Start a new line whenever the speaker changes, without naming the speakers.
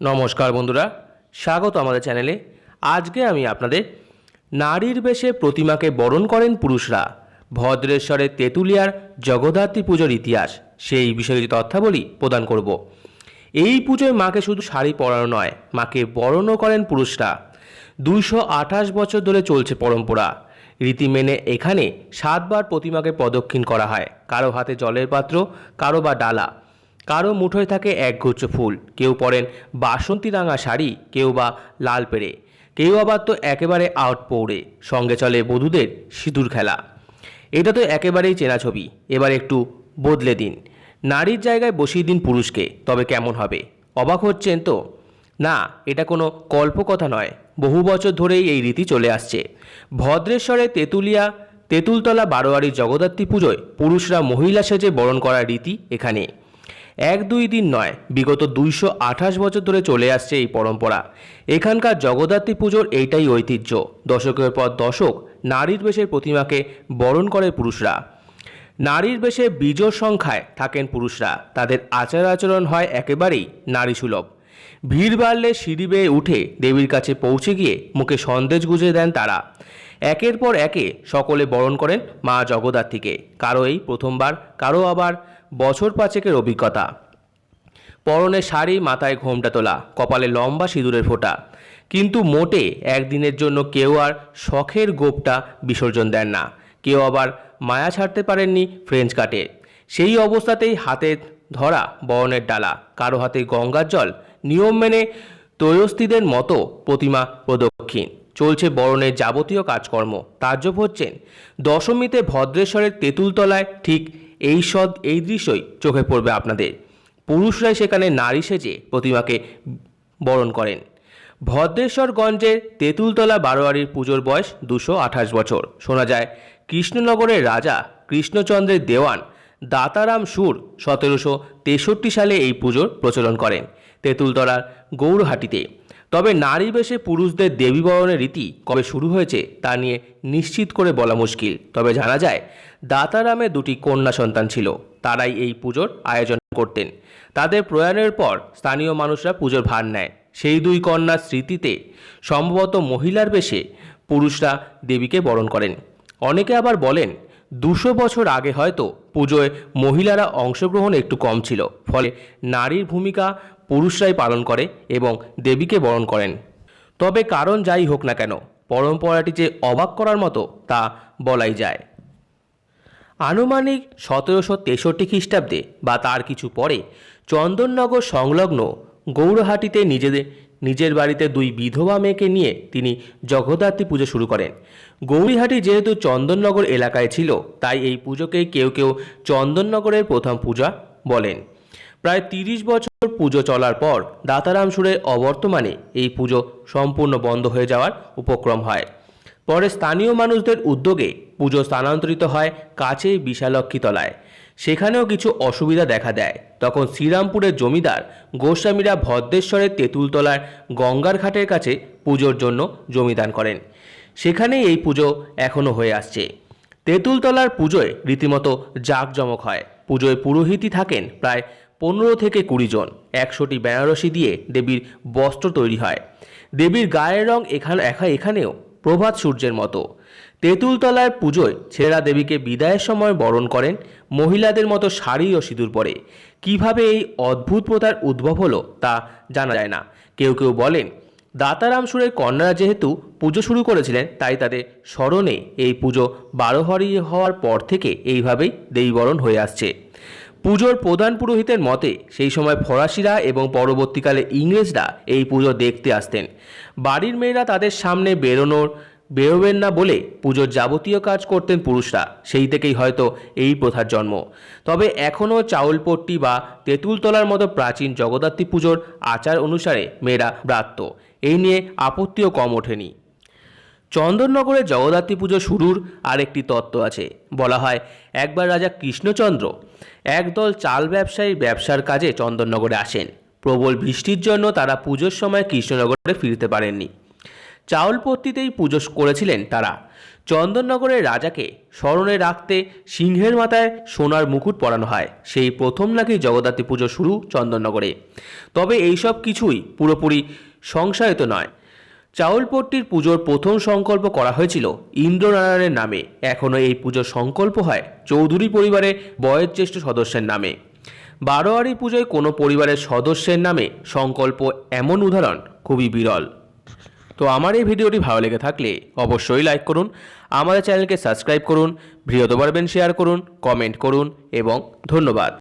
নমস্কার বন্ধুরা, স্বাগত আমাদের চ্যানেলে। আজকে আমি আপনাদের নারীর বেশে প্রতিমাকে বরণ করেন পুরুষরা, ভদ্রেশ্বরের তেঁতুলিয়ার জগদ্ধাত্রী পুজোর ইতিহাস, সেই বিষয়ে কিছু তথ্যাবলী প্রদান করব। এই পুজোয় মাকে শুধু শাড়ি পরানো নয়, মাকে বরণও করেন পুরুষরা। দুইশো আঠাশ বছর ধরে চলছে পরম্পরা। রীতি মেনে এখানে সাতবার প্রতিমাকে প্রদক্ষিণ করা হয়, কারও হাতে জলের পাত্র, কারও বা ডালা। কারও মুঠোয় থাকে একগুচ্ছ ফুল। কেউ পরেন বাসন্তী রাঙা শাড়ি, কেউ বা লাল পেড়ে কেউ আবার তো একেবারে আউট পৌড়ে সঙ্গে চলে বধূদের সিঁদুর খেলা। এটা তো একেবারেই চেনা ছবি, এবার একটু বদলে দিন। নারীর জায়গায় বসিয়ে দিন পুরুষকে, তবে কেমন হবে? অবাক হচ্ছেন তো? না, এটা কোনো কল্পকথা নয়। বহু বছর ধরেই এই রীতি চলে আসছে। ভদ্রেশ্বরে তেঁতুলিয়া, তেঁতুলতলা বারোয়ারি জগদ্ধাত্রী পুজোয় পুরুষরা মহিলা সেজে বরণ করার রীতি এখানে। এক দুই দিন নয়। বিগত দুইশো আঠাশ বছর ধরে চলে আসছে এই পরম্পরা। এখানকার জগদ্ধাত্রী পুজোর এইটাই ঐতিহ্য। দশকের পর দশক নারীর বেশের প্রতিমাকে বরণ করে পুরুষরা। নারীর বেশে বীজোর সংখ্যায় থাকেন পুরুষরা। তাদের আচার আচরণ হয় একেবারেই নারী সুলভ ভিড় বাড়লে সিঁড়ি বেয়ে উঠে দেবীর কাছে পৌঁছে গিয়ে মুখে সন্দেশ গুজে দেন তারা। একের পর একে সকলে বরণ করেন মা জগদ্ধাত্রীকে। কারও এই প্রথমবার, কারও আবার বছর পাঁচেকের অভিজ্ঞতা। পরনে শাড়ি, মাথায় ঘোমটা তোলা, কপালে লম্বা সিঁদুরের ফোঁটা। কিন্তু মোটে একদিনের জন্য কেউ আর শখের গোপটা বিসর্জন দেন না। কেউ আবার মায়া ছাড়তে পারেননি ফ্রেঞ্চ কাটে। সেই অবস্থাতেই হাতে ধরা বরণের ডালা। কারও হাতে গঙ্গার জল, নিয়ম মেনে তৈয়স্তিদের মতো প্রতিমা প্রদক্ষিণ। চলছে বরণের যাবতীয় কাজকর্ম। তাজ্জব হচ্ছেন দশমীতে ভদ্রেশ্বরের তেঁতুলতলায় ঠিক এই সদ এই দৃশ্যই চোখে পড়বে আপনাদের। পুরুষরাই সেখানে নারী সেজে প্রতিমাকে বরণ করেন। ভদ্রেশ্বরগঞ্জের তেঁতুলতলা বারোয়ারির পুজোর বয়স দুশো আঠাশ বছর। শোনা যায়, কৃষ্ণনগরের রাজা কৃষ্ণচন্দ্রের দেওয়ান দাতারাম সুর সতেরোশো তেষট্টি সালে এই পুজোর প্রচলন করেন। তেঁতুলতলার গৌরহাটিতে তবে নারী বেশে পুরুষদের দেবী বরণের রীতি কবে শুরু হয়েছে তা নিয়ে নিশ্চিত করে বলা মুশকিল। তবে জানা যায়, দাতারামে দুটি কন্যা সন্তান ছিল। তারাই এই পুজোর আয়োজন করতেন। তাদের প্রয়াণের পর স্থানীয় মানুষরা পুজোর ভার নেয়। সেই দুই কন্যার স্মৃতিতে সম্ভবত মহিলার বেশে পুরুষরা দেবীকে বরণ করেন। অনেকে আবার বলেন দুশো বছর আগে হয়তো পুজোয় মহিলারা অংশগ্রহণ একটু কম ছিল, ফলে নারীর ভূমিকা পুরুষরাই পালন করে এবং দেবীকে বরণ করেন। তবে কারণ যাই হোক না কেন, পরম্পরাটি যে অবাক করার মতো তা বলাই যায়। আনুমানিক সতেরোশো তেষট্টি খ্রিস্টাব্দে বা তার কিছু পরে চন্দননগর সংলগ্ন গৌরহাটিতে নিজেদের নিজের বাড়িতে দুই বিধবা মেয়েকে নিয়ে তিনি জগদ্ধাত্রী পুজো শুরু করেন। গৌরীহাটি যেহেতু চন্দননগর এলাকায় ছিল, তাই এই পুজোকে কেউ কেউ চন্দননগরের প্রথম পূজা বলেন। প্রায় তিরিশ বছর পুজো চলার পর দাতারাম সুরের অবর্তমানে এই পুজো সম্পূর্ণ বন্ধ হয়ে যাওয়ার উপক্রম হয়। পরে স্থানীয় মানুষদের উদ্যোগে পুজো স্থানান্তরিত হয় কাছেই বিশালক্ষী তলায় সেখানেও কিছু অসুবিধা দেখা দেয়। তখন শ্রীরামপুরের জমিদার গোস্বামীরা ভদ্রেশ্বরের তেঁতুলতলার গঙ্গার ঘাটের কাছে পুজোর জন্য জমিদান করেন। সেখানেই এই পুজো এখনও হয়ে আসছে। তেঁতুলতলার পুজোয় রীতিমতো জাঁকজমক হয়। পুজোয় পুরোহিতই থাকেন প্রায় পনেরো থেকে কুড়ি জন। একশোটি বেনারসি দিয়ে দেবীর বস্ত্র তৈরি হয়। দেবীর গায়ের রং এখানে এখা এখানেও প্রভাত সূর্যের মতো। তেঁতুলতলার পুজোয় ছেলেরা দেবীকে বিদায়ের সময় বরণ করেন মহিলাদের মতো শাড়ি ও সিঁদুর পরে। কীভাবে এই অদ্ভুত প্রথার উদ্ভব হলো তা জানা যায় না। কেউ কেউ বলেন, দাতারাম সুরের কন্যারা যেহেতু পুজো শুরু করেছিলেন, তাই তাদের স্মরণে এই পুজো বারোহারি হওয়ার পর থেকে এইভাবেই দেবীবরণ হয়ে আসছে। পুজোর প্রধান পুরোহিতের মতে, সেই সময় ফরাসিরা এবং পরবর্তীকালে ইংরেজরা এই পুজো দেখতে আসতেন। বাড়ির মেয়েরা তাদের সামনে বেরোনোর, বেরোবেন না বলে পুজোর যাবতীয় কাজ করতেন পুরুষরা। সেই থেকেই হয়তো এই প্রথার জন্ম। তবে এখনও চাউলপট্টি বা তেঁতুলতলার মতো প্রাচীন জগদ্ধাত্রী পুজোর আচার অনুসারে মেয়েরা ব্রাত্য। এই নিয়ে আপত্তিও কম ওঠেনি। চন্দননগরে জগদ্ধাত্রী পুজো শুরুর আরেকটি তত্ত্ব আছে। বলা হয়, একবার রাজা কৃষ্ণচন্দ্র একদল চাল ব্যবসায়ী ব্যবসার কাজে চন্দননগরে আসেন। প্রবল বৃষ্টির জন্য তারা পুজোর সময় কৃষ্ণনগরে ফিরতে পারেননি। চাউলপট্টিতেই পুজো করেছিলেন তারা। চন্দননগরের রাজাকে স্মরণে রাখতে সিংহের মাথায় সোনার মুকুট পরানো হয়। সেই প্রথম নাকি জগদ্ধাত্রী পুজো শুরু চন্দননগরে। তবে এইসব কিছুই পুরোপুরি সংশায়িত নয়। চাউলপট্টির পুজোর প্রথম সংকল্প করা হয়েছিল ইন্দ্রনারায়ণের নামে। এখনও এই পুজোর সংকল্প হয় চৌধুরী পরিবারের বয়োজ্যেষ্ঠ সদস্যের নামে। বারোয়ারি পুজোয় কোনো পরিবারের সদস্যের নামে সংকল্প এমন উদাহরণ খুবই বিরল। তো আমার এই ভিডিওটি ভালো লেগে থাকলে অবশ্যই লাইক করুন, আমাদের চ্যানেলকে সাবস্ক্রাইব করুন বৃহৎ পারবেন শেয়ার করুন কমেন্ট করুন এবং ধন্যবাদ।